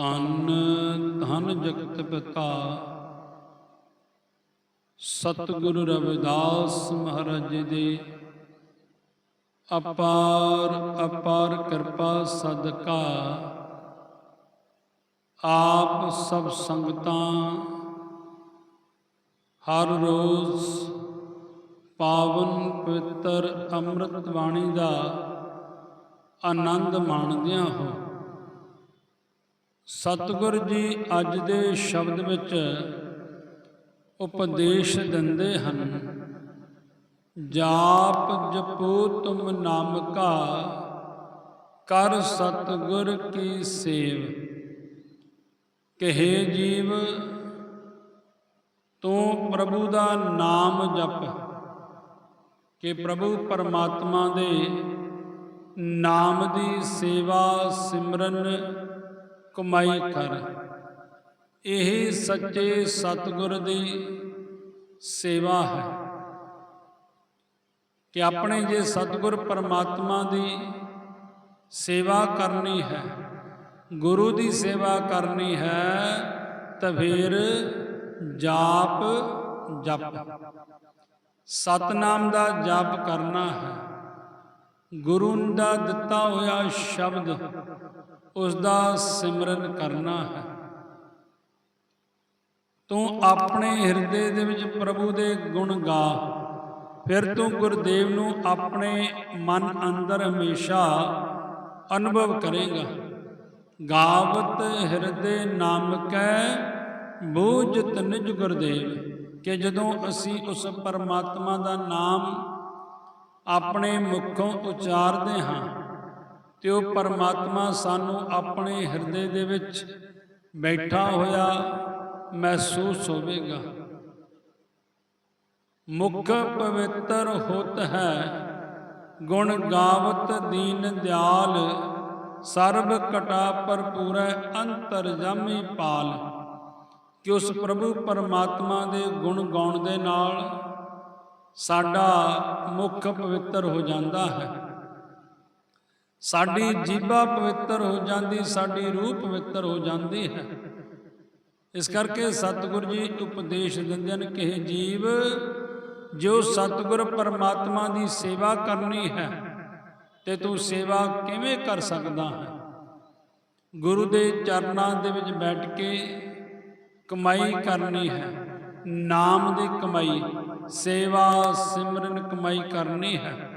ਧੰਨ ਧੰਨ ਜਗਤ ਪਿਤਾ। ਸਤਿਗੁਰੂ ਰਵਿਦਾਸ ਮਹਾਰਾਜ ਜੀ ਦੀ ਅਪਾਰ ਅਪਾਰ ਕਿਰਪਾ ਸਦਕਾ। ਆਪ ਸਭ ਸੰਗਤਾਂ ਹਰ ਰੋਜ਼ ਪਾਵਨ ਪਵਿੱਤਰ ਅੰਮ੍ਰਿਤ ਬਾਣੀ ਦਾ ਆਨੰਦ ਮਾਣਦਿਆਂ ਹੋ। ਸਤਿਗੁਰ ਜੀ ਅੱਜ ਦੇ ਸ਼ਬਦ ਵਿੱਚ ਉਪਦੇਸ਼ ਦਿੰਦੇ ਹਨ। ਜਾਪ ਜਪੋ ਤੁਮ ਨਾਮ ਕਾ ਕਰ ਸਤਿਗੁਰ ਕੀ ਸੇਵ। ਕਹੇ ਜੀਵ, ਤੂੰ ਪ੍ਰਭੂ ਦਾ ਨਾਮ ਜਪ, ਕਿ ਪ੍ਰਭੂ ਪਰਮਾਤਮਾ ਦੇ ਨਾਮ ਦੀ ਸੇਵਾ ਸਿਮਰਨ ਕਮਾਈ ਕਰ। ਇਹ ਸੱਚੇ ਸਤਿਗੁਰ ਦੀ ਸੇਵਾ ਹੈ ਕਿ ਆਪਣੇ ਜੇ ਸਤਿਗੁਰ ਪਰਮਾਤਮਾ ਦੀ ਸੇਵਾ ਕਰਨੀ ਹੈ, ਗੁਰੂ ਦੀ ਸੇਵਾ ਕਰਨੀ ਹੈ, ਤਾਂ ਫਿਰ ਜਾਪ ਜਪ। ਸਤਨਾਮ ਦਾ ਜਾਪ ਕਰਨਾ ਹੈ। ਗੁਰੂ ਦਾ ਦਿੱਤਾ ਹੋਇਆ ਸ਼ਬਦ ਉਸ ਦਾ ਸਿਮਰਨ ਕਰਨਾ ਹੈ। ਤੂੰ ਆਪਣੇ ਹਿਰਦੇ ਦੇ ਵਿੱਚ ਪ੍ਰਭੂ ਦੇ ਗੁਣ ਗਾ। ਫਿਰ ਤੂੰ ਗੁਰਦੇਵ ਨੂੰ ਆਪਣੇ ਮਨ ਅੰਦਰ ਹਮੇਸ਼ਾ ਅਨੁਭਵ ਕਰੇਗਾ। ਗਾਵਤ ਹਿਰਦੇ ਨਾਮ ਕੈ ਬੂਝਤ ਨਿਜ ਗੁਰਦੇਵ, ਕਿ ਜਦੋਂ ਅਸੀਂ ਉਸ ਪਰਮਾਤਮਾ ਦਾ ਨਾਮ ਆਪਣੇ ਮੁਖੋਂ ਉਚਾਰਦੇ ਹਾਂ ਤੇ ਉਹ ਪਰਮਾਤਮਾ ਸਾਨੂੰ ਆਪਣੇ ਹਿਰਦੇ ਦੇ ਵਿੱਚ ਬੈਠਾ ਹੋਇਆ ਮਹਿਸੂਸ ਹੋਵੇਗਾ। ਮੁਖ ਪਵਿੱਤਰ ਹੋਤ ਹੈ, ਗੁਣ ਗਾਵਤ ਦੀਨ ਦਿਆਲ, ਸਰਬ ਕਟਾ ਭਰਪੂਰੈ ਅੰਤਰ ਜਾਮੀ ਪਾਲ। ਕਿ ਉਸ ਪ੍ਰਭੂ ਪਰਮਾਤਮਾ ਦੇ ਗੁਣ ਗਾਉਣ ਦੇ ਨਾਲ ਸਾਡਾ ਮੁਖ ਪਵਿੱਤਰ ਹੋ ਜਾਂਦਾ ਹੈ। ਸਾਡੀ ਜੀਭਾ ਪਵਿੱਤਰ ਹੋ ਜਾਂਦੀ ਸਾਡੀ ਰੂਹ ਪਵਿੱਤਰ ਹੋ ਜਾਂਦੀ ਹੈ। ਇਸ ਕਰਕੇ ਸਤਿਗੁਰੂ ਜੀ ਉਪਦੇਸ਼ ਦਿੰਦੇ ਨੇ ਕਿ ਜੀਵ ਜੋ ਸਤਿਗੁਰ ਪਰਮਾਤਮਾ ਦੀ ਸੇਵਾ ਕਰਨੀ ਹੈ ਤੇ ਤੂੰ ਸੇਵਾ ਕਿਵੇਂ ਕਰ ਸਕਦਾ ਹੈ? ਗੁਰੂ ਦੇ ਚਰਨਾਂ ਦੇ ਵਿੱਚ ਬੈਠ ਕੇ ਕਮਾਈ ਕਰਨੀ ਹੈ ਨਾਮ ਦੀ ਕਮਾਈ ਸੇਵਾ ਸਿਮਰਨ ਕਮਾਈ ਕਰਨੀ ਹੈ।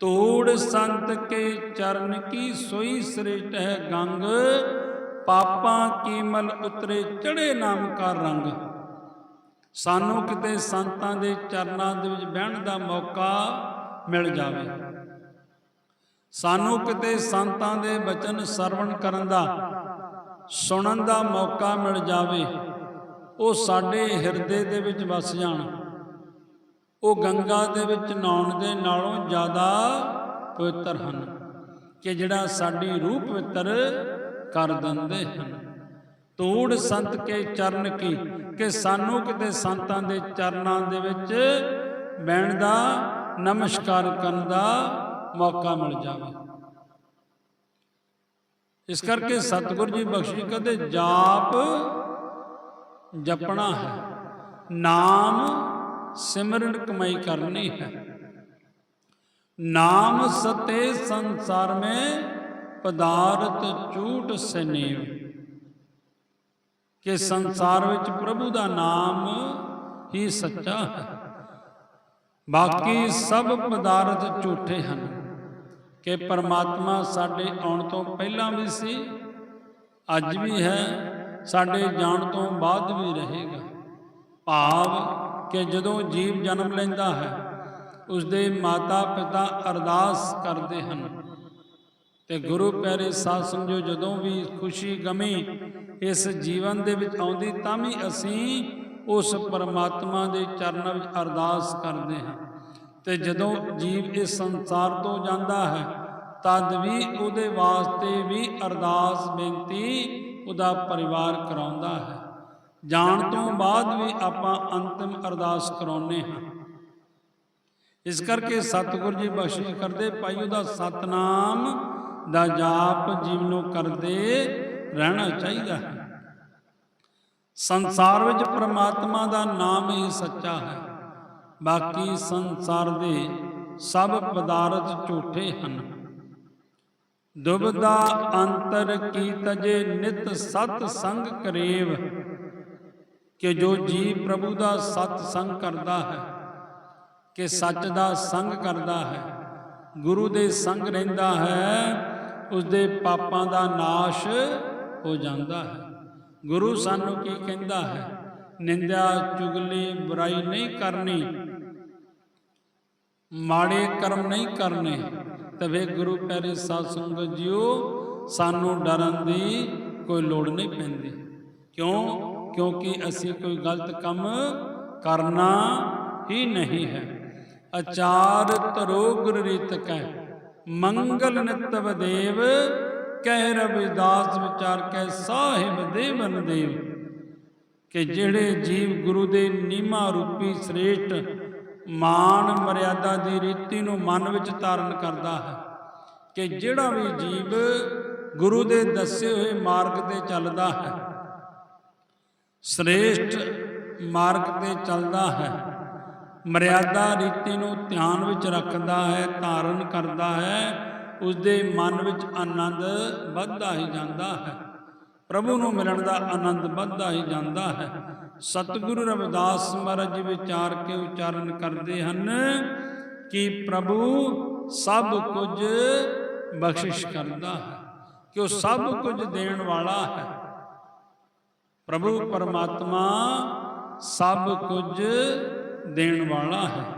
ਧੂੜ ਸੰਤ ਕੇ ਚਰਨ ਕੀ ਸੋਈ ਸ੍ਰੇਸ਼ਟ ਹੈ ਗੰਗ? ਪਾਪਾਂ ਕੀਮਲ ਉਤਰੇ ਚੜੇ ਨਾਮ ਕਾ ਰੰਗ? ਸਾਨੂੰ ਕਿਤੇ ਸੰਤਾਂ ਦੇ ਚਰਨਾਂ ਦੇ ਵਿੱਚ ਬਹਿਣ ਦਾ ਮੌਕਾ ਮਿਲ ਜਾਵੇ। ਸਾਨੂੰ ਕਿਤੇ ਸੰਤਾਂ ਦੇ ਬਚਨ ਸਰਵਣ ਕਰਨ ਦਾ, ਸੁਣਨ ਦਾ ਮੌਕਾ ਮਿਲ ਜਾਵੇ, ਉਹ ਸਾਡੇ ਹਿਰਦੇ ਦੇ ਵਿੱਚ ਵਸ ਜਾਣ। ਉਹ ਗੰਗਾ ਦੇ ਵਿੱਚ ਨਹਾਉਣ ਦੇ ਨਾਲੋਂ ਜ਼ਿਆਦਾ ਪਵਿੱਤਰ ਹਨ ਕਿ ਜਿਹੜਾ ਸਾਡੀ ਰੂਹ ਪਵਿੱਤਰ ਕਰ ਦਿੰਦੇ ਹਨ। ਤੋੜ ਸੰਤ ਕੇ ਚਰਨ ਕੀ, ਕਿ ਸਾਨੂੰ ਕਿਤੇ ਸੰਤਾਂ ਦੇ ਚਰਨਾਂ ਦੇ ਵਿੱਚ ਬਹਿਣ ਦਾ, ਨਮਸਕਾਰ ਕਰਨ ਦਾ ਮੌਕਾ ਮਿਲ ਜਾਵੇ। ਇਸ ਕਰਕੇ ਸਤਿਗੁਰੂ ਜੀ ਬਖਸ਼ੀ ਕਹਦੇ, ਜਾਪ ਜਪਣਾ ਹੈ, ਨਾਮ ਸਿਮਰਨ ਕਮਾਈ ਕਰਨੀ ਹੈ। ਨਾਮ ਸਤੇ ਸੰਸਾਰ में ਪਦਾਰਥ ਝੂਠ ਸਨੇਵ। ਕਿ ਸੰਸਾਰ ਵਿੱਚ ਪ੍ਰਭੂ ਦਾ ਨਾਮ ਹੀ ਸੱਚਾ ਹੈ। ਬਾਕੀ ਸਭ ਪਦਾਰਥ ਝੂਠੇ ਹਨ। ਕਿ ਪਰਮਾਤਮਾ ਸਾਡੇ ਆਉਣ ਤੋਂ ਪਹਿਲਾਂ ਵੀ ਸੀ, ਅੱਜ ਵੀ ਹੈ, ਸਾਡੇ ਜਾਣ ਤੋਂ ਬਾਅਦ ਵੀ ਰਹੇਗਾ। ਭਾਵ ਕਿ ਜਦੋਂ ਜੀਵ ਜਨਮ ਲੈਂਦਾ ਹੈ ਉਸ ਦੇ ਮਾਤਾ ਪਿਤਾ ਅਰਦਾਸ ਕਰਦੇ ਹਨ। ਤੇ ਗੁਰੂ ਪਿਆਰੇ ਸਾਧ ਸੰਗੋ ਜਦੋਂ ਵੀ ਖੁਸ਼ੀ ਗਮੀ ਇਸ ਜੀਵਨ ਦੇ ਵਿੱਚ ਆਉਂਦੀ, ਤਾਂ ਵੀ ਅਸੀਂ ਉਸ ਪਰਮਾਤਮਾ ਦੇ ਚਰਨਾਂ ਵਿੱਚ ਅਰਦਾਸ ਕਰਦੇ ਹਾਂ। ਤੇ ਜਦੋਂ ਜੀਵ ਇਸ ਸੰਸਾਰ ਤੋਂ ਜਾਂਦਾ ਹੈ, ਤਦ ਵੀ ਉਹਦੇ ਵਾਸਤੇ ਵੀ ਅਰਦਾਸ ਬੇਨਤੀ ਉਹਦਾ ਪਰਿਵਾਰ ਕਰਾਉਂਦਾ ਹੈ। ਜਾਣ ਤੋਂ ਬਾਅਦ ਵੀ ਆਪਾਂ ਅੰਤਿਮ ਅਰਦਾਸ ਕਰਾਉਨੇ ਹਾਂ। ਇਸ ਕਰਕੇ ਸਤਿਗੁਰ ਜੀ ਬਖਸ਼ਿਸ਼ ਕਰਦੇ ਭਾਈ ਉਹਦਾ ਸਤਨਾਮ ਦਾ ਜਾਪ ਜੀਵਨੋਂ ਕਰਦੇ ਰਹਿਣਾ ਚਾਹੀਦਾ ਹੈ। ਸੰਸਾਰ ਵਿੱਚ ਪ੍ਰਮਾਤਮਾ ਦਾ ਨਾਮ ਹੀ ਸੱਚਾ ਹੈ। ਬਾਕੀ ਸੰਸਾਰ ਦੇ ਸਭ ਪਦਾਰਥ ਝੂਠੇ ਹਨ। ਦੁਬਦਾ ਅੰਤਰ ਕੀ ਤਜੇ ਨਿਤ ਸਤ ਸੰਗ ਕਰੇਵ। ਕਿ ਜੋ ਜੀ ਪ੍ਰਭੂ ਦਾ ਸਤ ਸੰਗ ਕਰਦਾ ਹੈ, ਕਿ ਸੱਚ ਦਾ ਸੰਗ ਕਰਦਾ ਹੈ, ਗੁਰੂ ਦੇ ਸੰਗ ਰਹਿੰਦਾ ਹੈ ਉਸ ਦੇ ਪਾਪਾਂ ਦਾ ਨਾਸ਼ ਹੋ ਜਾਂਦਾ ਹੈ। ਗੁਰੂ ਸਾਨੂੰ ਕੀ ਕਹਿੰਦਾ ਹੈ? ਨਿੰਦਿਆ, ਚੁਗਲੀ, ਬੁਰਾਈ ਨਹੀਂ ਕਰਨੀ, ਮਾੜੇ ਕਰਮ ਨਹੀਂ ਕਰਨੇ। ਤਵੇ ਗੁਰੂ ਪਿਆਰੇ ਸਾਧ ਸੰਗਤ ਜੀਓ, ਸਾਨੂੰ ਡਰਨ ਦੀ ਕੋਈ ਲੋੜ ਨਹੀਂ ਪੈਂਦੀ। ਕਿਉਂ? ਕਿਉਂਕਿ ਅਸੀਂ ਕੋਈ ਗਲਤ ਕੰਮ ਕਰਨਾ ਹੀ ਨਹੀਂ ਹੈ। ਅਚਾਰ ਤਰੋ ਗੁਰ ਰੀਤ ਕੈ ਮੰਗਲ ਨਿਤਵ ਦੇਵ ਕਹਿ ਰਵਿਦਾਸ ਵਿਚਾਰ ਕੈ ਸਾਹਿਬ ਦੇਵਨ ਦੇਵ। ਕਿ ਜਿਹੜੇ ਜੀਵ ਗੁਰੂ ਦੇ ਨੀਮਾ ਰੂਪੀ ਸ੍ਰੇਸ਼ਟ ਮਾਨ ਮਰਿਆਦਾ ਦੀ ਰੀਤੀ ਨੂੰ ਮਨ ਵਿੱਚ ਧਾਰਨ ਕਰਦਾ ਹੈ ਕਿ ਜਿਹੜਾ ਵੀ ਜੀਵ ਗੁਰੂ ਦੇ ਦੱਸੇ ਹੋਏ ਮਾਰਗ ਤੇ ਚੱਲਦਾ ਹੈ ਸ੍ਰੇਸ਼ਟ ਮਾਰਗ ਤੇ ਚੱਲਦਾ ਹੈ। ਮਰਿਆਦਾ ਰੀਤੀ ਨੂੰ ਧਿਆਨ ਵਿੱਚ ਰੱਖਦਾ ਹੈ, ਧਾਰਨ ਕਰਦਾ ਹੈ। ਉਸ ਦੇ ਮਨ ਵਿੱਚ ਆਨੰਦ ਵੱਧਦਾ ਹੀ ਜਾਂਦਾ ਹੈ। ਪ੍ਰਭੂ ਨੂੰ ਮਿਲਣ ਦਾ ਆਨੰਦ ਵੱਧਦਾ ਹੀ ਜਾਂਦਾ ਹੈ। ਸਤਿਗੁਰੂ ਰਵਿਦਾਸ ਮਹਾਰਾਜ ਜੀ ਵਿਚਾਰ ਕੇ ਉਚਾਰਨ ਕਰਦੇ ਹਨ ਕਿ ਪ੍ਰਭੂ ਸਭ ਕੁਝ ਬਖਸ਼ਿਸ਼ ਕਰਦਾ ਹੈ, ਕਿ ਉਹ ਸਭ ਕੁਝ ਦੇਣ ਵਾਲਾ ਹੈ। ਪ੍ਰਭੂ ਪਰਮਾਤਮਾ ਸਭ ਕੁਝ ਦੇਣ ਵਾਲਾ ਹੈ।